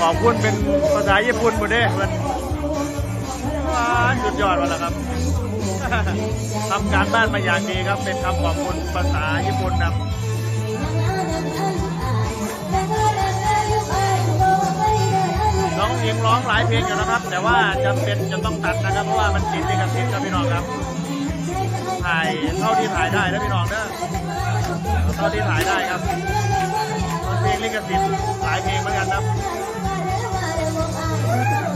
ขอบคุณเป็นภาษาญี่ปุ่นหมดเด้เพื่อนว้าสุดยอดวะละครับทำการบ้านมาอย่างดีครับ เป็นคำขอบคุณภาษาญี่ปุ่นนะน้องหญิงร้องหลายเพลงอยู่นะครับ แต่ว่าจำเป็นจะต้องตัดนะครับ เพราะว่ามันติดลิขสิทธิ์ครับพี่น้องครับ ถ่ายเท่าที่ถ่ายได้นะพี่น้องเด้อเท่าที่ถ่ายได้ครับมันเพลงลิขสิทธิ์หลายเพลงเหมือนกันครับ Yeah.